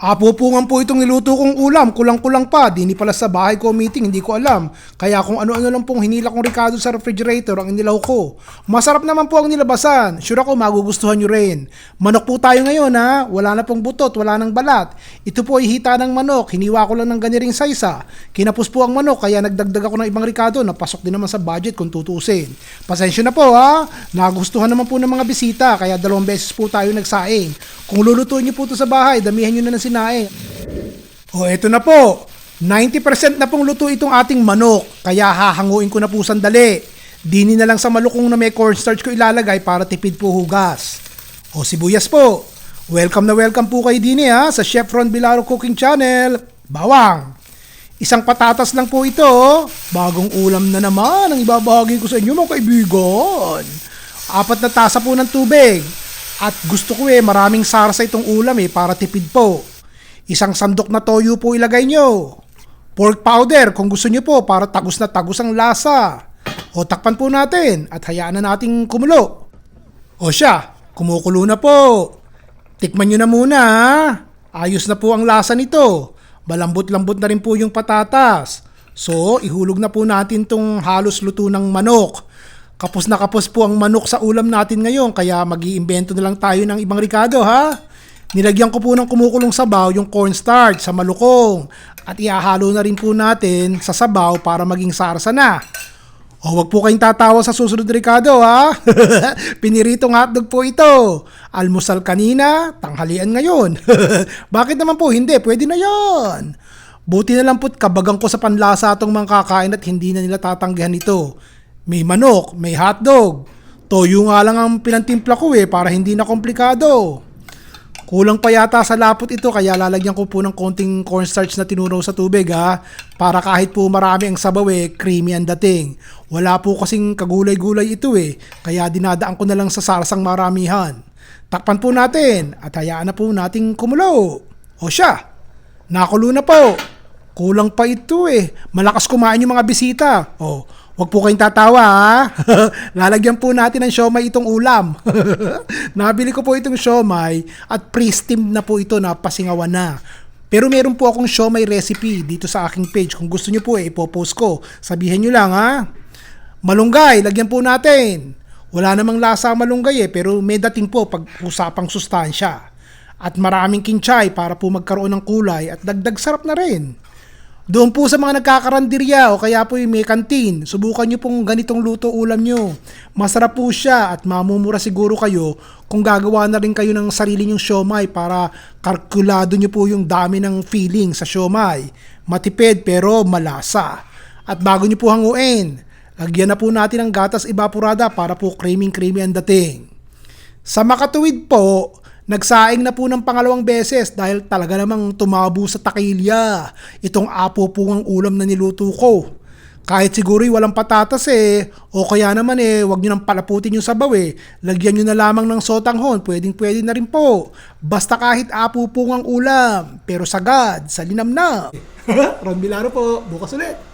Apupungan po itong niluto kong ulam, kulang-kulang pa. Di ni pala sa bahay ko meeting, hindi ko alam. Kaya kung ano-ano lang pong hinila kong Ricardo sa refrigerator ang inilaw ko. Masarap naman po ang nilabasan. Sure ako magugustuhan nyo rin. Manok po tayo ngayon ha. Wala na pong butot, wala nang balat. Ito po ay hita ng manok. Hiniwa ko lang ng ganiring saysa. Kinapos po ang manok kaya nagdagdag ako ng ibang Ricardo na pasok din naman sa budget kung tutusin. Pasensya na po ha. Nagustuhan naman po ng mga bisita kaya dalawang beses po tayo nagsaing. Kung lulutuin niyo po ito sa bahay, damihan niyo na ng sinaing. O eto na po. 90% na pong luto itong ating manok. Kaya hahanguin ko na po sandali. Dini na lang sa malukong na may cornstarch ko ilalagay para tipid po hugas. O sibuyas po. Welcome na welcome po kayo dini ha sa Chef Ron Bilaro Cooking Channel. Bawang. Isang patatas lang po ito. Bagong ulam na naman ang ibabahagi ko sa inyo mga kaibigan. Apat na tasa po ng tubig. At gusto ko eh, maraming sarsa itong ulam eh, para tipid po. Isang sandok na toyo po ilagay nyo. Pork powder kung gusto nyo po para tagos na tagos ang lasa. O takpan po natin at hayaan na nating kumulo. O siya, kumukulo na po. Tikman nyo na muna ha. Ayos na po ang lasa nito. Malambot-lambot na rin po yung patatas. So, ihulog na po natin tong halos luto ng manok. Kapos na kapos po ang manok sa ulam natin ngayon kaya mag iimbento na lang tayo ng ibang ricado ha. Nilagyan ko po ng kumukulong sabaw yung cornstarch sa malukong at ihahalo na rin po natin sa sabaw para maging sarsa na. O wag po kayong tatawa sa susunod Ricardo ha. Piniritong hotdog po ito. Almusal kanina, tanghalian ngayon. Bakit naman po hindi? Pwede na yan. Buti na lang po't kabagang ko sa panlasa atong mga kakain at hindi na nila tatanggihan ito. May manok, may hotdog. Toyo nga lang ang pinantimpla ko eh para hindi na komplikado. Kulang pa yata sa lapot ito kaya lalagyan ko po ng konting cornstarch na tinunaw sa tubig ha. Para kahit po marami ang sabaw eh, creamy ang dating. Wala po kasing kagulay-gulay ito eh. Kaya dinadaan ko na lang sa sarsang maramihan. Takpan po natin at hayaan na po nating kumulo. O siya, nakulo na po. Kulang pa ito eh. Malakas kumain yung mga bisita. O, Huwag po kayong tatawa ha. Lalagyan po natin ng siomay itong ulam. Nabili ko po itong siomay at pre-steamed na po ito na pasingawan na. Pero meron po akong siomay recipe dito sa aking page. Kung gusto nyo po eh, ipopost ko. Sabihin nyo lang ha. Malunggay, lagyan po natin. Wala namang lasa malunggay eh, pero may dating po pag usapang sustansya. At maraming kinchay para po magkaroon ng kulay at dagdag sarap na rin. Doon po sa mga nagkakarandirya o kaya po yung may kantin, subukan nyo pong ganitong luto ulam nyo. Masarap po siya at mamumura siguro kayo kung gagawa na rin kayo ng sarili nyong siomay para kalkulado nyo po yung dami ng feeling sa siomay. Matipid pero malasa. At bago nyo po hanguin, lagyan na po natin ng gatas evaporada para po creamy-creamy ang dating. Sa makatuwid po, nagsaing na po ng pangalawang beses dahil talaga namang tumabo sa takilya. Itong apo po ang ulam na niluto ko. Kahit siguro walang patatas eh, o kaya naman eh, wag nyo nang palaputin yung sabaw eh. Lagyan nyo na lamang ng sotanghon, pwedeng pwede na rin po. Basta kahit apo po ang ulam, pero sagad, sa linam na. Ron Bilaro po, bukas ulit.